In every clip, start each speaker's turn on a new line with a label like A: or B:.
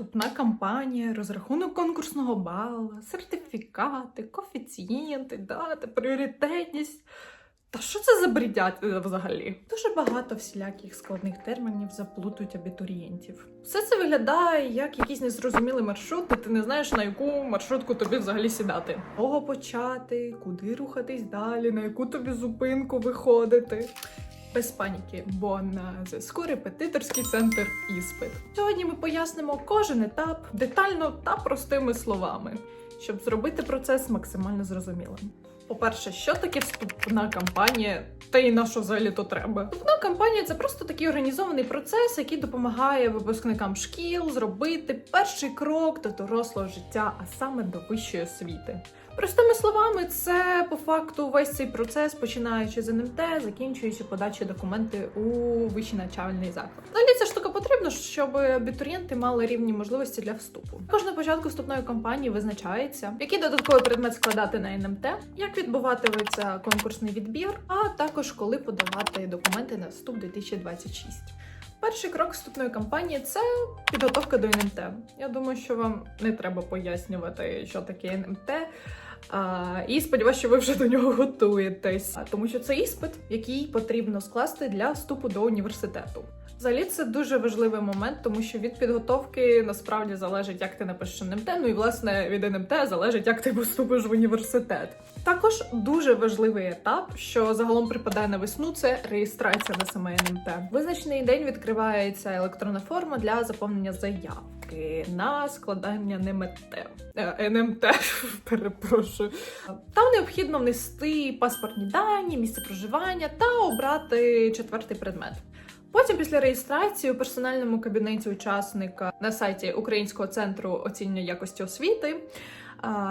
A: Вступна кампанія, розрахунок конкурсного бала, сертифікати, коефіцієнти, дати, пріоритетність. Та що це за брідять взагалі? Дуже багато всіляких складних термінів заплутують абітурієнтів. Все це виглядає як якийсь незрозумілий маршрут, де ти не знаєш на яку маршрутку тобі взагалі сідати. Кого почати, куди рухатись далі, на яку тобі зупинку виходити. Без паніки, бо на зв'язку репетиторський центр іспит. Сьогодні ми пояснимо кожен етап детально та простими словами, щоб зробити процес максимально зрозумілим. По-перше, що таке вступна кампанія, та й на що взагалі то треба? Вступна кампанія це просто такий організований процес, який допомагає випускникам шкіл зробити перший крок до дорослого життя, а саме до вищої освіти. Простими словами, це по факту весь цей процес, починаючи з НМТ, закінчуючи подачі документи у вищий навчальний заклад. Взагалі ця штука потрібна, щоб абітурієнти мали рівні можливості для вступу. Також на початку вступної кампанії визначається, який додатковий предмет складати на НМТ, як відбуватиметься конкурсний відбір, а також коли подавати документи на вступ 2026. Перший крок вступної кампанії це підготовка до НМТ. Я думаю, що вам не треба пояснювати, що таке НМТ. І сподіваюся, що ви вже до нього готуєтесь, тому що це іспит, який потрібно скласти для вступу до університету. Взагалі це дуже важливий момент, тому що від підготовки насправді залежить, як ти напишеш НМТ. Ну і власне від НМТ залежить, як ти поступиш в університет. Також дуже важливий етап, що загалом припадає на весну, це реєстрація на саме НМТ. Визначений день відкривається електронна форма для заповнення заявки на складання НМТ. Е, НМТ, перепрошую. Там необхідно внести паспортні дані, місце проживання та обрати четвертий предмет. Потім, після реєстрації у персональному кабінеті учасника на сайті Українського центру оцінювання якості освіти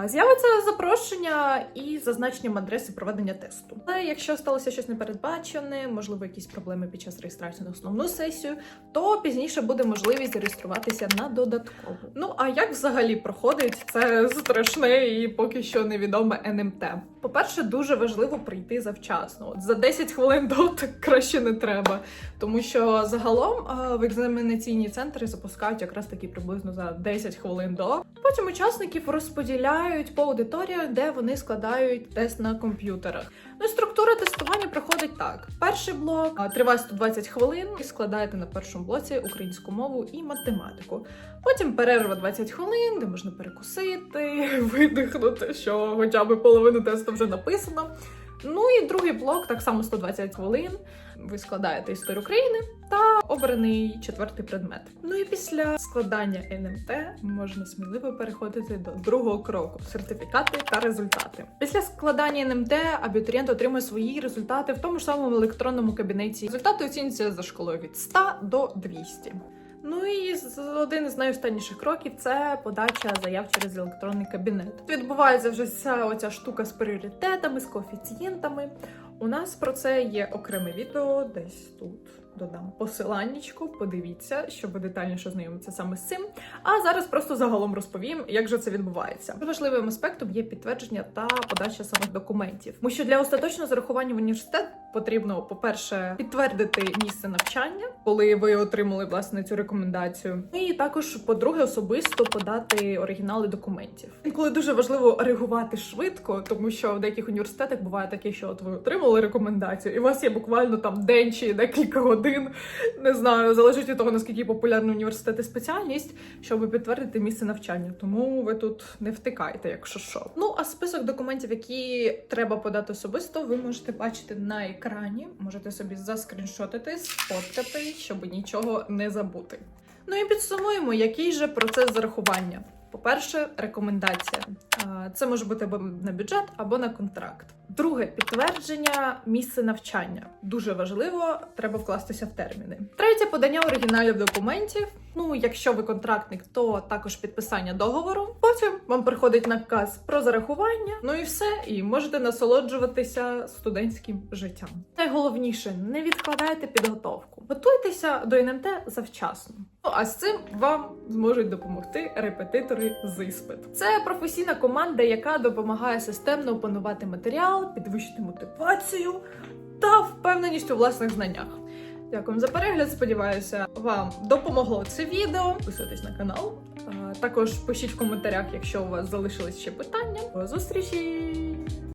A: з'явиться запрошення і зазначенням адреси проведення тесту. Але якщо сталося щось непередбачене, можливо, якісь проблеми під час реєстрації на основну сесію, то пізніше буде можливість зареєструватися на додаткову. Ну а як взагалі проходить це страшне і поки що невідоме НМТ? По-перше, дуже важливо прийти завчасно. От за 10 хвилин до так краще не треба, тому що загалом в екзаменаційні центри запускають якраз таки приблизно за 10 хвилин до. Потім учасників розподіляють по аудиторіях, де вони складають тест на комп'ютерах. Ну, структура тестування проходить так: перший блок триває 120 хвилин, і складаєте на першому блоці українську мову і математику. Потім перерва 20 хвилин, де можна перекусити, видихнути, що хоча б половину тесту вже написано. Ну і другий блок, так само 120 хвилин. Ви складаєте історію України та обраний четвертий предмет. Ну і після складання НМТ можна сміливо переходити до другого кроку сертифікати та результати. Після складання НМТ абітурієнт отримує свої результати в тому ж самому електронному кабінеті. Результати оцінюються за шкалою від 100 до 200. Ну і один з найостанніших кроків це подача заяв через електронний кабінет. Відбувається вже вся оця штука з пріоритетами, з коефіцієнтами. У нас про це є окреме відео, десь тут додам посиланнячку. Подивіться, щоб детальніше ознайомитися саме з цим. А зараз просто загалом розповім, як же це відбувається. Важливим аспектом є підтвердження та подача самих документів. Тому що для остаточного зарахування в університет потрібно, по-перше, підтвердити місце навчання, коли ви отримали власне цю рекомендацію. І також, по-друге, особисто подати оригінали документів. Інколи дуже важливо реагувати швидко, тому що в деяких університетах буває таке, що от ви отримали рекомендацію, і у вас є буквально там день чи декілька годин. Не знаю, залежить від того наскільки популярний університет і спеціальність, щоб підтвердити місце навчання. Тому ви тут не втикайте, якщо що. Ну а список документів, які треба подати особисто, ви можете бачити на екрані. Можете собі заскріншотити, сфоткати, щоб нічого не забути. Ну і підсумуємо, який же процес зарахування. По-перше, рекомендація. Це може бути або на бюджет, або на контракт. Друге підтвердження місце навчання. Дуже важливо, треба вкластися в терміни. Третє подання оригіналів документів. Ну, якщо ви контрактник, то також підписання договору. Потім вам приходить наказ про зарахування. Ну і все, і можете насолоджуватися студентським життям. Найголовніше не відкладайте підготовку. Готуйтеся до НМТ завчасно. Ну а з цим вам зможуть допомогти репетитори з іспит. Це професійна команда, яка допомагає системно опанувати матеріал, підвищити мотивацію та впевненість у власних знаннях. Дякую за перегляд. Сподіваюся, вам допомогло це відео. Підписуйтесь на канал. Також пишіть в коментарях, якщо у вас залишились ще питання. До зустрічі!